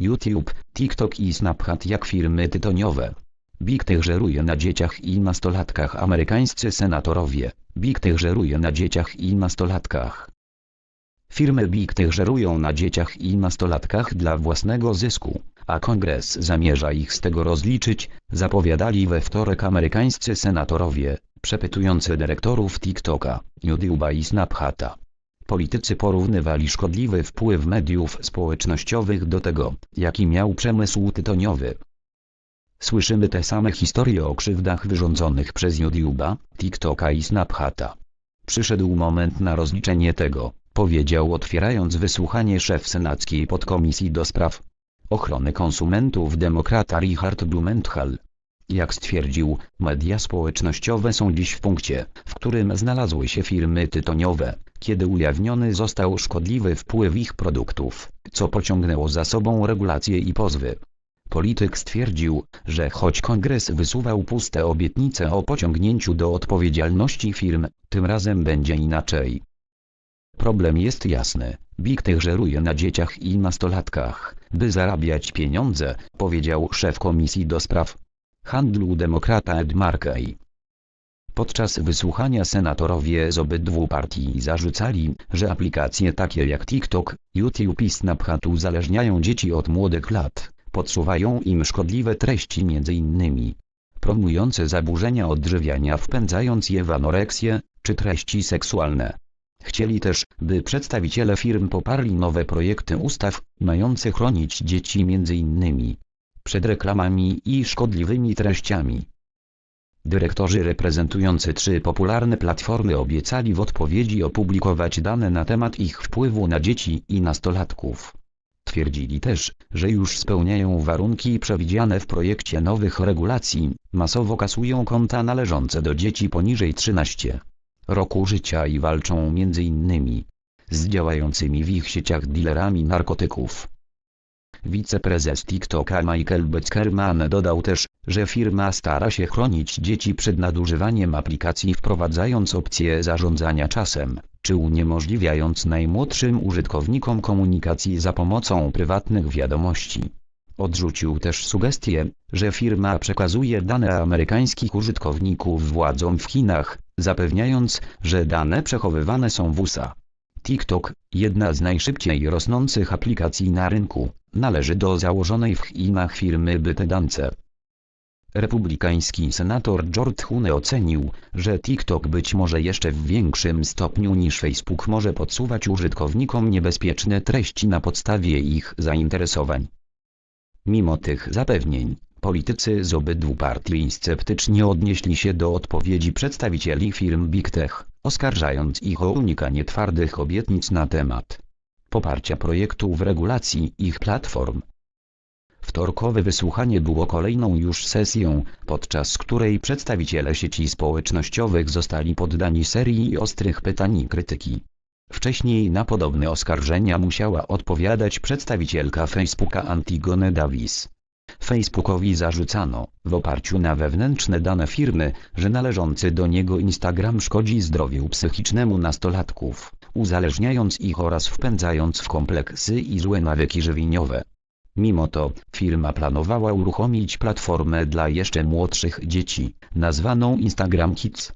YouTube, TikTok i Snapchat jak firmy tytoniowe. Big Tech żeruje na dzieciach i nastolatkach amerykańscy senatorowie. Big Tech żeruje na dzieciach i nastolatkach. Firmy Big Tech żerują na dzieciach i nastolatkach dla własnego zysku, a kongres zamierza ich z tego rozliczyć, zapowiadali we wtorek amerykańscy senatorowie, przepytujący dyrektorów TikToka, YouTube'a i Snapchata. Politycy porównywali szkodliwy wpływ mediów społecznościowych do tego, jaki miał przemysł tytoniowy. Słyszymy te same historie o krzywdach wyrządzonych przez YouTube'a, TikToka i Snapchata. Przyszedł moment na rozliczenie tego, powiedział otwierając wysłuchanie szef senackiej podkomisji do spraw ochrony konsumentów demokrata Richard Blumenthal. Jak stwierdził, media społecznościowe są dziś w punkcie, w którym znalazły się firmy tytoniowe, kiedy ujawniony został szkodliwy wpływ ich produktów, co pociągnęło za sobą regulacje i pozwy. Polityk stwierdził, że choć kongres wysuwał puste obietnice o pociągnięciu do odpowiedzialności firm, tym razem będzie inaczej. Problem jest jasny. Big Tech żeruje na dzieciach i nastolatkach, by zarabiać pieniądze, powiedział szef komisji do spraw handlu demokrata Ed Markey. Podczas wysłuchania senatorowie z obydwu partii zarzucali, że aplikacje takie jak TikTok, YouTube i Snapchat uzależniają dzieci od młodych lat, podsuwają im szkodliwe treści m.in. promujące zaburzenia odżywiania wpędzając je w anoreksję, czy treści seksualne. Chcieli też, by przedstawiciele firm poparli nowe projekty ustaw, mające chronić dzieci m.in. przed reklamami i szkodliwymi treściami. Dyrektorzy reprezentujący trzy popularne platformy obiecali w odpowiedzi opublikować dane na temat ich wpływu na dzieci i nastolatków. Twierdzili też, że już spełniają warunki przewidziane w projekcie nowych regulacji, masowo kasują konta należące do dzieci poniżej 13 roku życia i walczą m.in. z działającymi w ich sieciach dealerami narkotyków. Wiceprezes TikToka Michael Beckerman dodał też, że firma stara się chronić dzieci przed nadużywaniem aplikacji wprowadzając opcję zarządzania czasem, czy uniemożliwiając najmłodszym użytkownikom komunikacji za pomocą prywatnych wiadomości. Odrzucił też sugestię, że firma przekazuje dane amerykańskich użytkowników władzom w Chinach, zapewniając, że dane przechowywane są w USA. TikTok, jedna z najszybciej rosnących aplikacji na rynku, należy do założonej w Chinach firmy ByteDance. Republikański senator George Hune ocenił, że TikTok być może jeszcze w większym stopniu niż Facebook może podsuwać użytkownikom niebezpieczne treści na podstawie ich zainteresowań. Mimo tych zapewnień, politycy z obydwu partii sceptycznie odnieśli się do odpowiedzi przedstawicieli firm Big Tech, oskarżając ich o unikanie twardych obietnic na temat poparcia projektów regulacji ich platform. Wtorkowe wysłuchanie było kolejną już sesją, podczas której przedstawiciele sieci społecznościowych zostali poddani serii ostrych pytań i krytyki. Wcześniej na podobne oskarżenia musiała odpowiadać przedstawicielka Facebooka Antigone Davis. Facebookowi zarzucano, w oparciu na wewnętrzne dane firmy, że należący do niego Instagram szkodzi zdrowiu psychicznemu nastolatków, uzależniając ich oraz wpędzając w kompleksy i złe nawyki żywieniowe. Mimo to, firma planowała uruchomić platformę dla jeszcze młodszych dzieci, nazwaną Instagram Kids.